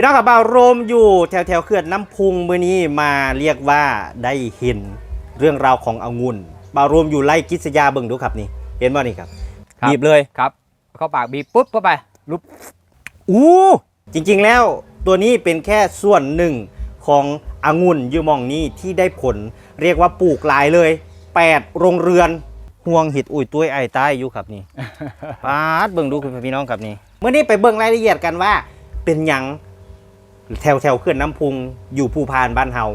พี่น้องกับบ่าวโรมอยู่แถวแถวๆเขื่อนน้ำพุงมือนี้มาเรียกว่าได้เห็นเรื่องราวขององุ่นบ่าวโรมอยู่ไล่กิษยาเบิ่งดูครับนี่ เห็นบ่นี่ครับครับบีบเลยครับ เข้าปากบีบปุ๊บเข้าไปลุบอู้จริงๆแล้วตัวนี้เป็นแค่ส่วนหนึ่งขององุ่นยูมองนี้ที่ได้ผลเรียกว่าปลูกหลายเลย 8 โรงเรือนห่วงเห็ดอุ่ยตุ้ยไอ้ใต้อยู่ครับนี่ปาดเบิ่งดูคุณพี่น้องครับนี่เมื่อนี้ไปเบิ่งรายละเอียดกันว่าเป็นหยัง แถวแถวๆเขื่อนน้ำพุง อยู่ภูพานบ้านเฮา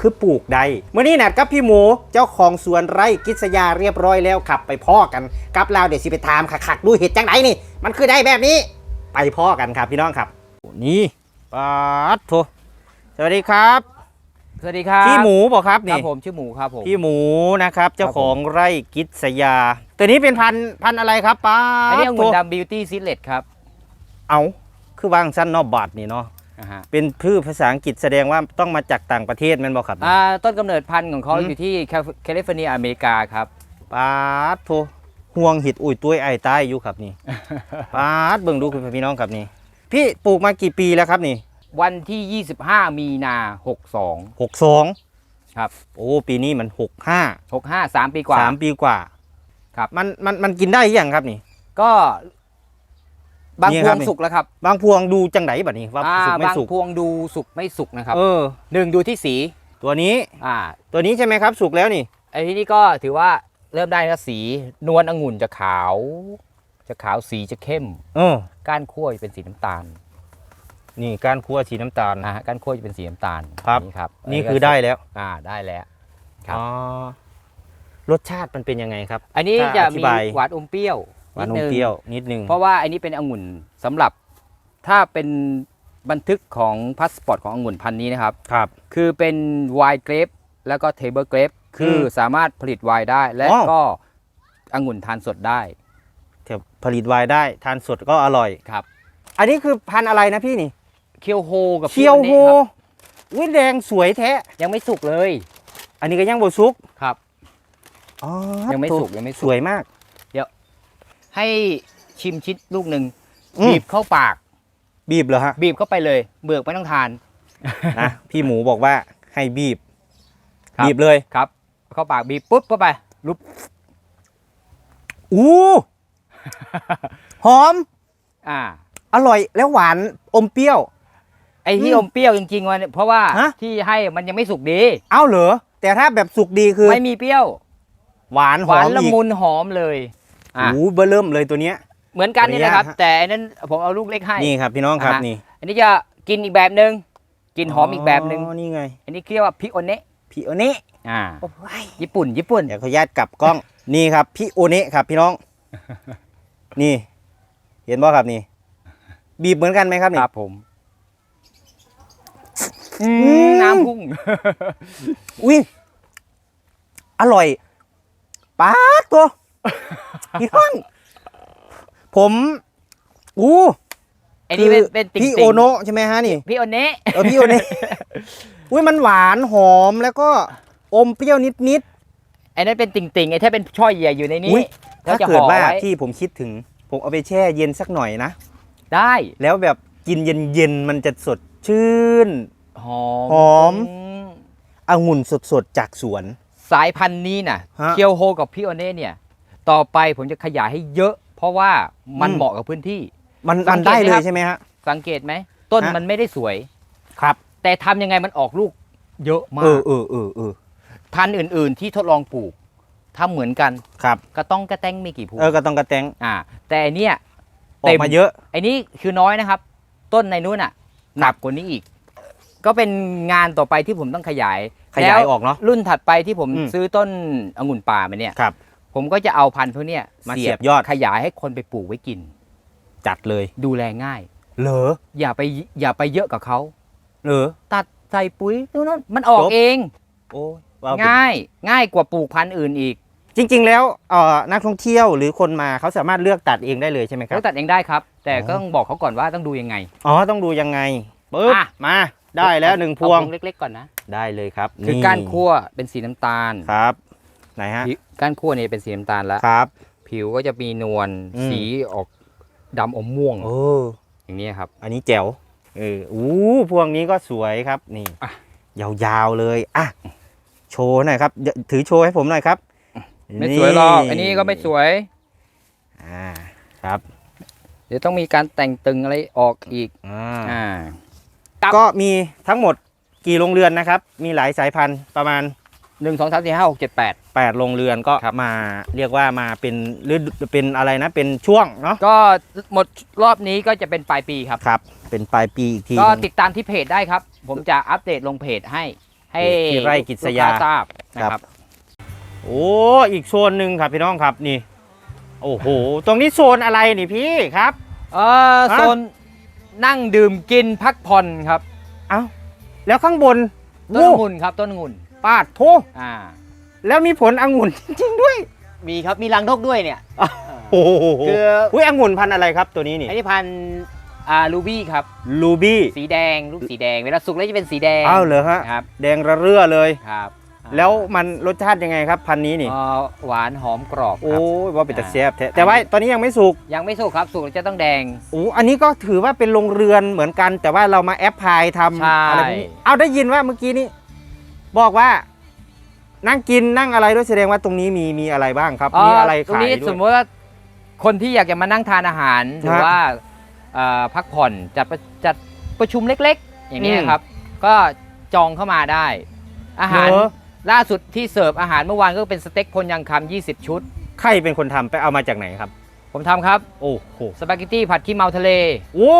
คือปลูกได้เมื่อนี้นัดกับพี่หมูเจ้าของสวนไร่กิษยาเรียบร้อยแล้วขับไปพ่อกันกับเราเดี๋ยวสิไปถามขักๆดูเห็ดจังไหนนี่ มันคือได้แบบนี้ ไปพ่อกันครับพี่น้องครับ นี่ปาดโถสวัสดีครับ สวัสดีครับพี่หมูบอกครับครันี่บผมชื่อหมูครับผม พี่หมูนะครับ เจ้าครับขผมองไร่กิษยา ตัวนี้เป็นพันธุ์พันธุ์อะไรครับป้าอันนี้องุ่นโถดำบิวตี้ซิเลตครับ เอาคือวางสั้นเนอบบาทนี่เนาะ อ่าฮะเป็นพืชภาษาอังกฤษแสดงว่าต้องมาจากต่างประเทศแมันบอกครับ อ่าต้นกำเนิดพันธุ์ของเขาอืม อยู่ที่แคลแคลิฟอร์เนียอเมริกาครับ ปาดโถห่วงเห็ดอุ่ยตุ้ยไอ้ใต้อยู่ครับนี่ ปาดเบิ่งดูคุณพี่น้องครับนี่ พี่ปลูกมากี่ปีแล้วครับนี่วันที่ 25 มีนา 62 หกสองครับ โอ้ปีนี้มันหกห้า65 3 ปีกว่า สามปีกว่าครับ มันมันมันกินได้หรือยังครับนี่ ก็ บางนี่พควรับงนี่สุกแล้วครับบางพวงดูจังไหนบัดนี้ว่าอ่าสุกไม่บางสุกพวงดูสุกไม่สุกนะครับเออหนึ่งดูที่สีตัวนี้อ่าตัวนี้ใช่ไหมครับสุกแล้วนี่ไอ้ที่นี่ก็ถือว่าเริ่มได้แล้วสีนวลองุ่นจะขาว จะขาวสีจะเข้มเออก้านขั้วจะเป็นสีน้ำตาล นี่ก้านคั่วสีน้ำตาลนะฮะก้านขั้วจะเป็นสีน้ำตาลครับนี่ครับนี่คือได้แล้ว อ่าได้แล้วครับอ๋อรสชาติมันเป็นยังไงครับ อันนี้ถ้าจะอธิมีบายหวานอมเปรี้ยว หวานนดมนึงเปรี้ยวนิดนึงเพราะว่าอันนี้เป็นองุ่นสำหรับถ้าเป็นบันทึกของพาสปอร์ตขององุ่นพันธุ์นี้นะครับครับ คือเป็นไวน์เกรปแล้วก็เทเบิลเกรปคืออมสามารถผลิตไวน์ได้และอ๋อก็องุ่นทานสดได้เดี๋ยวผลิตไวน์ได้ทานสดก็อร่อยครับ อันนี้คือพันธุ์อะไรนะพี่นี่เคียวโฮกับเคียวโฮพี่วันนี้ครับอุ้ยแดงสวยแท้ยังไม่สุกเลย อันนี้ก็ยังบ่สุกครับอ๋อยังไม่ตัวสุกยังไม่สสุกวยมาก ให้ชิมชิดลูกหนึ่งอืม บีบเข้าปาก บีบเหรอฮะบีบเข้าไปเลยเบือกไม่ต้องทาน นะพี่หมูบอกว่าให้บีบ ครับ บีบเลยครับ เข้าปากบีบปุ๊บเข้าไปลุบอู้หอมอ่า อร่อยแล้วหวานอมเปรี้ยว ไอ้ที่อืมอมเปรี้ยวจริงๆมันเพราะว่าฮะ ที่ให้มันยังไม่สุกดี เอ้าเหรอแต่ถ้าแบบสุกดีคือไม่มีเปรี้ยว หวานหหอวานมละอีกมุนหอมเลย อะโอ้เบอร์เริ่มเลยตัวเนี้ย เหมือนกันนี่นะครับ ขออนุญาตฮะ แต่อันนั้นผมเอาลูกเล็กให้ นี่ครับพี่น้องครับอ่าฮะนี่อันนี้จะกินอีกแบบหนึ่งกินหอมอีกแบบหนึ่งนี่ไงอันนี้เรียกว่าพิโอเนะพี่โอเนะอ่าโอ้ยญี่ปุ่น ญี่ปุ่น เดี๋ยวขออนุญาตกลับกล้อง นี่ครับพี่โอเนะครับพี่น้อง นี่ เห็นบ่ครับนี่ บีบเหมือนกันไหมครับคนี่ รับผมม น้ำพุ่ง อุ้ยอร่อยป๊าดตัว พี่น้องผมอู้ไอ้นี่เป็นเป็นติ่งพี่ๆโอโนะใช่ไหมฮะนี่พี่โอเนะเออพี่โอเนะอุ้ยมันหวานหอมแล้วก็อมเปรี้ยวนิดไอ้นั่นเป็นติ่งๆไอ้ถ้าเป็นช่อยใหญ่อยู่ในๆนี้อุ้ยแล้วถ้าจะเกิดห่อว่าไว้ที่ผมคิดถึง ผมเอาไปแช่เย็นสักหน่อยนะได้ แล้วแบบกินเย็นๆมันจะสดชื่น หอมหอมองุ่นสดๆจากสวน สายพันธุ์นี้น่ะฮะเคียวโฮกับพี่โอเน่เนี่ย ต่อไปผมจะขยายให้เยอะเพราะว่ามันอืม เหมาะกับพื้นที่ มันสัมันงเกตได้ไหมเลครัยบ ใช่ไหมฮะ สังเกตไหม ต้นฮะ มันไม่ได้สวย ครับแต่ทำยังไงมันออกลูก เยอะมาเอกอเออเออเออพันธุ์อื่น ๆ ที่ทดลองปลูกทำเหมือนกันครับก็ต้องกระแตงไม่กี่ภูเออก็ต้องกระแตงอ่า แต่อันเนี่ยออกมาเยอะ ไอ้นี่คือน้อยนะครับ ต้นในนู้นอะ หนักกว่านี้อีก ก็เป็นงานต่อไปที่ผมต้องขยายขยายแล้วออกเนาะรุ่นถัดไปที่ผมอืม ซื้อต้นองุ่นป่ามาเนี่ย ครับ ผมก็จะเอาพันธุ์พวกเนี้ยมาเสียบยอดขยายให้คนไปปลูกไว้กิน จัดเลยดูแลง่าย เหรออย่าไปอย่าไปเยอะกับเขาเหรอตัดใส่ปุ๋ยนู่นนั่นมันออกจบเอง โอ้ยว้าวง่ายง่ายกว่าปลูกพันธุ์อื่นอีก จริง ๆ แล้วเอ่อนักท่องเที่ยวหรือคนมาเขาสามารถเลือกตัดเองได้เลยใช่ไหมครัแล้บวตัดเองได้ครับ แต่อ๋อก็ต้องบอกเขาก่อนว่าต้องดูยังไงอ๋อต้องดูยังไงปึ๊บอะมาได้แล้วหนึ่งพวงเอาเล็ก ๆ ก่อนนะได้เลยครับ คือก้านคั่วเป็นสีน้ำตาลครับ ไหนฮะผิวก้านคั่วเนี่ยเป็นสีน้ำตาลแล้วครับ ผิวก็จะมีนวลอืมสีออกดำอมม่วงโอ้อย่างนี้ยครับ อันนี้แจ๋วเอออู้พวงนี้ก็สวยครับนี่อะยาวๆเลยอะโชว์หน่อยครับเดี๋ยวถือโชว์ให้ผมหน่อยครับ ไม่สวยหรอกอันนี้ก็ไม่สวยอ่าครับ เดี๋ยวต้องมีการแต่งตึงอะไรออกอีกอ่าอ่าก็มีทั้งหมดกี่โรงเรือนนะครับ มีหลายสายพันธุ์ประมาณ หนึ่งสองสามสี่ห้าหกเจ็ดแปด8โรงเรือนก็ครับมาเรียกว่ามาเป็นหรือเป็นอะไรนะเป็นช่วงเนาะก็หมดรอบนี้ก็จะเป็นปลายปีครับครับ เป็นปลายปีอีกทีก็หนึ่งติดตามที่เพจได้ครับ ผมจะอัปเดตลงเพจให้ ให้ที่ไร่กิจสยาลูค้ทราบนะคครัรับบโอ้อีกโซนหนึ่งครับพี่น้องครับนี่ โอ้โหตรงนี้โซนอะไรนี่พี่ครับเออฮะโซนนั่งดื่มกินพักผ่อนครับ เอ้าแล้วข้างบนต้นโอ้องุ่นครับต้นองุ่น ปาดโทอ่า แล้วมีผลองุ่น จริงๆด้วยมีครับมีรังนกด้วยเนี่ย โอ้โหคืออุ้ยองุ่นพันธุ์อะไรครับตัวนี้นี่ไอ้นี่พันธุ์อ่าลูบี้ครับ ลูบี้สีแดงลูกสีแดงเวลาสุกแล้วจะเป็นสีแดงอ้าวเหรอฮะครับแดงระเรื่อเลย ครับแล้วมันรสชาติยังไงครับ พันธุ์นี้นี่เอ่อหวานหอมกรอบคโอ้รับ ยว่าเป็นตะแซ่บแท้แต่ว่าตอนนี้ยังไม่สุกยังไม่สุกครับสุกแล้วจะต้องแดง โอ้อันนี้ก็ถือว่าเป็นโรงเรือนเหมือนกัน แต่ว่าเรามาแอปพลายทใช่ำอะไรพวกนี้เอาได้ยินว่าเมื่อกี้นี้ บอกว่านั่งกินนั่งอะไรด้วยแสดงว่าตรงนี้มีมีอะไรบ้างครับ มีอะไรตรงขายนี้ด้สวยมมติว่าคนที่อยากจะมานั่งทานอาหารหรือฮะว่าเอ่อพักผ่อนจัดประจัดประชุมเล็ก ๆ อย่างนี้ยอืมครับ ก็จองเข้ามาได้ อาหารเหรอ ล่าสุดที่เสิร์ฟอาหารเมื่อวานก็เป็นสเต็กพนยังคำ20 ชุด ใครเป็นคนทำไปเอามาจากไหนครับ ผมทำครับโอ้โหสปาเกตตี้ผัดขี้เมาทะเล โอ้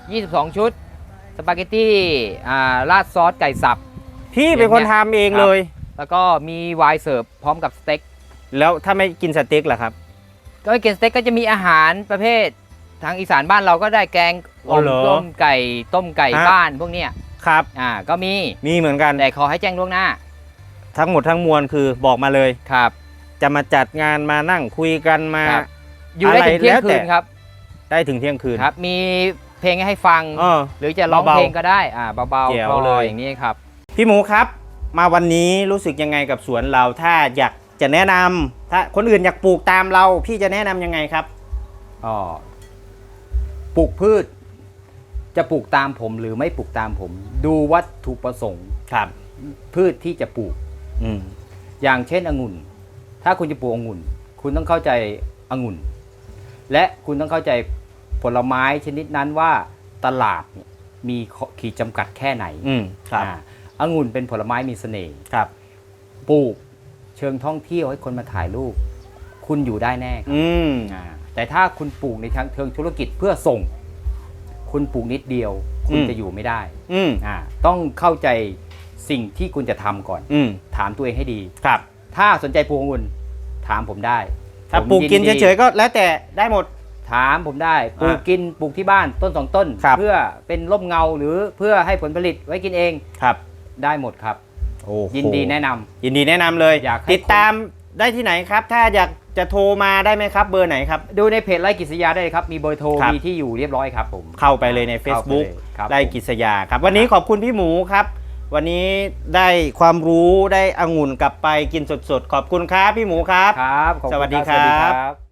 22 ชุด สปาเกตตี้อ่าราดซอสไก่สับ พี่เป็นคนทำเองครับเลย แล้วก็มีไวน์เสิร์ฟพร้อมกับสเต็กแล้วถ้าไม่กินสเต็กล่ะครับ ก็ไม่กินสเต็กก็จะมีอาหารประเภท ทางอีสานบ้านเราก็ได้แกงอ๋อเหรอต้มไก่ต้มไก่ฮะ บ้านพวกเนี้ยครับ อ่าก็มีมีเหมือนกันแต่ขอให้แจ้งล่วงหน้าทั้งหมดทั้งมวลคือบอกมาเลย ครับ จะมาจัดงานมานั่งคุยกันมา ครับ อยู่ได้ถึงเที่ยงอะไรแล้วคืแต่นครับได้ถึงเที่ยงคืนครับ มีเพลงให้ฟัง เออ หรือจะร้องเบาๆเพลงก็ได้อ่าเบาแจ๋ๆวคลเลอยอย่างนี้ครับ พี่หมูครับ มาวันนี้รู้สึกยังไงกับสวนเราถ้าอยากจะแนะนำถ้าคนอื่นอยากปลูกตามเรา พี่จะแนะนำยังไงครับ อ๋อปลูกพืช จะปลูกตามผมหรือไม่ปลูกตามผม ดูวัตถุประสงค์ ครับ พืชที่จะปลูก อืม อย่างเช่นองุ่น ถ้าคุณจะปลูกองุ่น คุณต้องเข้าใจองุ่น และคุณต้องเข้าใจผลไม้ชนิดนั้นว่าตลาดเนี่ยมีขีดจำกัดแค่ไหนอืม ครับ อ่า องุ่นเป็นผลไม้มีเสน่ห์ครับปลูกเชิงท่องเที่ยวให้คนมาถ่ายรูป คุณอยู่ได้แน่ครับอืมอ่าแต่ถ้าคุณปลูกในทางเชิงธุรกิจเพื่อส่ง คุณปลูกนิดเดียว คุณจะอยู่ไม่ได้อืมอ่าต้องเข้าใจสิ่งที่คุณจะทำก่อน อืมถามตัวเองให้ดี ครับ ถ้าสนใจปลูกองุ่นถามผมได้ถ้าผมปลูกกินยิดีเฉยๆก็แล้วแต่ได้หมดถามผมได้ปลูกอะกินปลูกที่บ้านต้นสองต้น ครับ เพื่อเป็นร่มเงาหรือเพื่อให้ผลผลิตไว้กินเอง ครับ ได้หมดครับ โอ้โหยินดีแนะนำ ยินดีแนะนำเลย อยากให้ ติดตามได้ที่ไหนครับ ถ้าอยากจะโทรมาได้ไหมครับ เบอร์ไหนครับ ดูในเพจไร่กิจสยาได้เลยครับ มีเบอร์โทร ครับ มีที่อยู่เรียบร้อยครับผมเข้าไปเลยในเข้าไป Facebook เลยครับได้ผมกิษยาครับ วันนี้ขอบคุณพี่หมูครับ วันนี้ได้ความรู้ได้องุ่นกลับไปกินสดๆ ขอบคุณครับพี่หมูครับ ครับขอบคุณสวัสดีสวัสดีครับครับ